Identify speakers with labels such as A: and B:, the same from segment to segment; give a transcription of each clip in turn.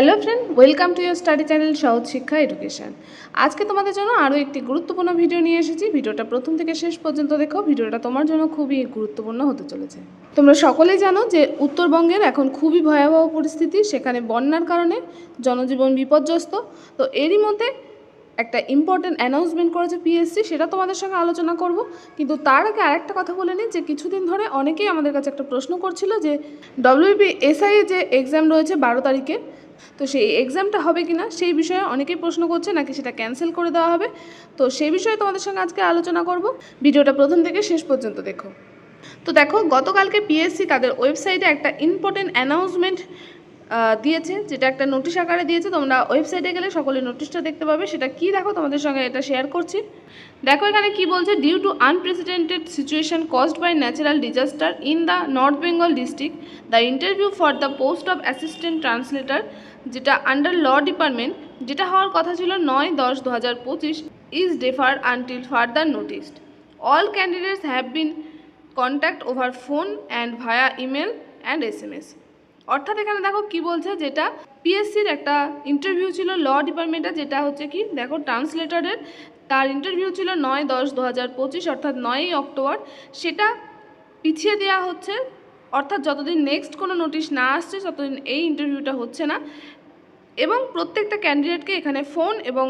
A: Hello friend, welcome to your study channel Sahaj Shiksha education. আজকে তোমাদের জন্য আরও একটি গুরুত্বপূর্ণ ভিডিও নিয়ে এসেছি। ভিডিওটা প্রথম থেকে শেষ পর্যন্ত দেখো, ভিডিওটা তোমার জন্য খুবই গুরুত্বপূর্ণ হতে চলেছে। তোমরা সকলেই জানো যে উত্তরবঙ্গের এখন খুবই ভয়াবহ পরিস্থিতি, সেখানে বন্যার কারণে জনজীবন বিপর্যস্ত। তো এরই মধ্যে একটা ইম্পর্টেন্ট অ্যানাউন্সমেন্ট করেছে পিএসসি সেটা তোমাদের সঙ্গে আলোচনা করব। কিন্তু তার আগে আরেকটা কথা বলে নিই যে, কিছুদিন ধরে অনেকেই আমাদের কাছে একটা প্রশ্ন করছিল যে ডব্লিউপি এসআই যে এক্সাম রয়েছে বারো তারিখে, তো সেই এক্সামটা হবে কি না সেই বিষয়ে অনেকেই প্রশ্ন করছে, নাকি সেটা ক্যান্সেল করে দেওয়া হবে। তো সেই বিষয়ে তোমাদের সঙ্গে আজকে আলোচনা করব। ভিডিওটা প্রথম থেকে শেষ পর্যন্ত দেখো। তো দেখো, গতকালকে পিএসসি তাদের ওয়েবসাইটে একটা ইম্পর্টেন্ট অ্যানাউন্সমেন্ট দিয়েছে, যেটা একটা নোটিশ আকারে দিয়েছে, তোমরা ওয়েবসাইটে গেলে সকলে নোটিশটা দেখতে পাবে, সেটা কি দেখো, তোমাদের সঙ্গে এটা শেয়ার করছি। দেখো এখানে কি বলছে due to unprecedented situation caused by natural disaster in the north Bengal district the interview for the post of assistant translator যেটা আন্ডার ল ডিপার্টমেন্ট যেটা হওয়ার কথা ছিল নয় দশ দু হাজার পঁচিশ is defer until further noticed all candidates have been contact over phone and via email and S M S অর্থাৎ এখানে দেখো কি বলছে, যেটা পিএসসির একটা ইন্টারভিউ ছিল ল ডিপার্টমেন্টে যেটা হচ্ছে কি, দেখো ট্রান্সলেটরের তার ইন্টারভিউ ছিল নয় দশ দু হাজার পঁচিশ, অর্থাৎ নয়ই অক্টোবর। সেটা পিছিয়ে দেওয়া হচ্ছে, অর্থাৎ যতদিন নেক্সট কোনো নোটিশ না আসছে, ততদিন এই ইন্টারভিউটা হচ্ছে না। এবং প্রত্যেকটা ক্যান্ডিডেটকে এখানে ফোন এবং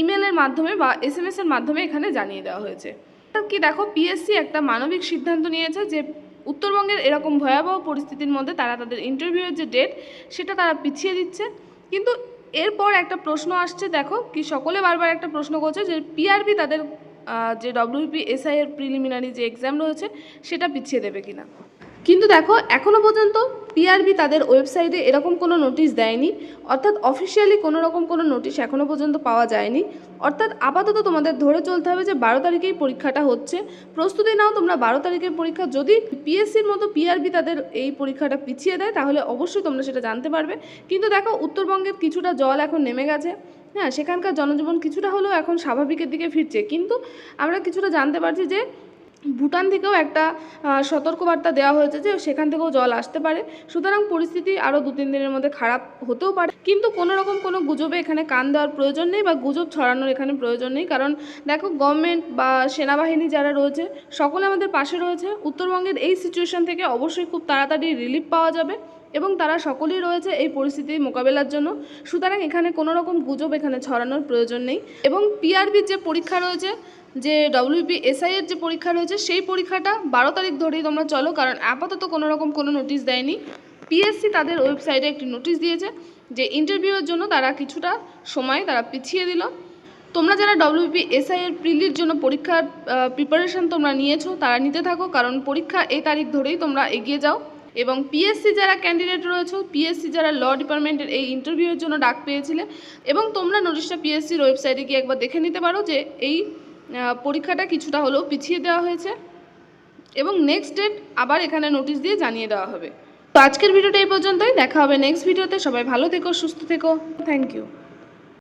A: ইমেলের মাধ্যমে বা এস এর মাধ্যমে এখানে জানিয়ে দেওয়া হয়েছে। কি দেখো পিএসসি একটা মানবিক সিদ্ধান্ত নিয়েছে যে উত্তরবঙ্গের এরকম ভয়াবহ পরিস্থিতির মধ্যে তারা তাদের ইন্টারভিউয়ের যে ডেট সেটা তারা পিছিয়ে দিচ্ছে। কিন্তু এরপর একটা প্রশ্ন আসছে, দেখো কি সকলে বারবার একটা প্রশ্ন করছে যে পিআরবি তাদের যে ডব্লিউপি এসআইয়ের প্রিলিমিনারি যে এক্সাম রয়েছে, সেটা পিছিয়ে দেবে কিনা? কিন্তু দেখো এখনও পর্যন্ত পিআরবি তাদের ওয়েবসাইটে এরকম কোনো নোটিশ দেয়নি। অর্থাৎ অফিসিয়ালি কোনো রকম কোনো নোটিশ এখনও পর্যন্ত পাওয়া যায়নি। অর্থাৎ আপাতত তোমাদের ধরে চলতে হবে যে বারো তারিখেই পরীক্ষাটা হচ্ছে। প্রস্তুতি নাও তোমরা বারো তারিখের পরীক্ষা। যদি পিএসসির মতো পিআরবি তাদের এই পরীক্ষাটা পিছিয়ে দেয়, তাহলে অবশ্যই তোমরা সেটা জানতে পারবে। কিন্তু দেখো, উত্তরবঙ্গের কিছুটা জল এখন নেমে গেছে। হ্যাঁ সেখানকার জনজীবন কিছুটা হলেও এখন স্বাভাবিকের দিকে ফিরছে। কিন্তু আমরা কিছুটা জানতে পারছি যে ভুটান থেকেও একটা সতর্কবার্তা দেওয়া হয়েছে যে সেখান থেকেও জল আসতে পারে। সুতরাং পরিস্থিতি আরও দু তিন দিনের মধ্যে খারাপ হতেও পারে। কিন্তু কোনো রকম কোনো গুজবে এখানে কান দেওয়ার প্রয়োজন নেই বা গুজব ছড়ানোর এখানে প্রয়োজন নেই। কারণ দেখো গভর্নমেন্ট বা সেনাবাহিনী যারা রয়েছে, সকলে আমাদের পাশে রয়েছে। উত্তরবঙ্গের এই সিচুয়েশন থেকে অবশ্যই খুব তাড়াতাড়ি রিলিফ পাওয়া যাবে। এবং তারা সকলেই রয়েছে এই পরিস্থিতি মোকাবেলার জন্য। সুতরাং এখানে কোনো রকম গুজব এখানে ছড়ানোর প্রয়োজন নেই। এবং পিআরবির যে পরীক্ষা রয়েছে, যে ডব্লিউপি এসআই এর যে পরীক্ষা রয়েছে, সেই পরীক্ষাটা বারো তারিখ ধরেই তোমরা চলো, কারণ আপাতত কোনো রকম কোনো নোটিশ দেয়নি পিএসসি তাদের ওয়েবসাইটে একটি নোটিশ দিয়েছে যে ইন্টারভিউয়ের জন্য তারা কিছুটা সময় তারা পিছিয়ে দিল। তোমরা যারা ডব্লিউপি এসআই এর প্রিলির জন্য পরীক্ষার প্রিপারেশন তোমরা নিয়েছো, তারা নিতে থাকো, কারণ পরীক্ষা এই তারিখ ধরেই তোমরা এগিয়ে যাও। এবং পিএসসি যারা ক্যান্ডিডেট রয়েছে পিএসসি যারা ল ডিপার্টমেন্টের এই ইন্টারভিউয়ের জন্য ডাক পেয়েছিলে এবং তোমরা নোটিশটা পিএসসির ওয়েবসাইটে গিয়ে একবার দেখে নিতে পারো যে এই পরীক্ষাটা কিছুটা হলেও পিছিয়ে দেওয়া হয়েছে এবং নেক্সট ডেট আবার এখানে নোটিশ দিয়ে জানিয়ে দেওয়া হবে। তো আজকের ভিডিওটা এই পর্যন্তই। দেখা হবে নেক্সট ভিডিওতে সবাই ভালো থেকো, সুস্থ থেকো। Thank you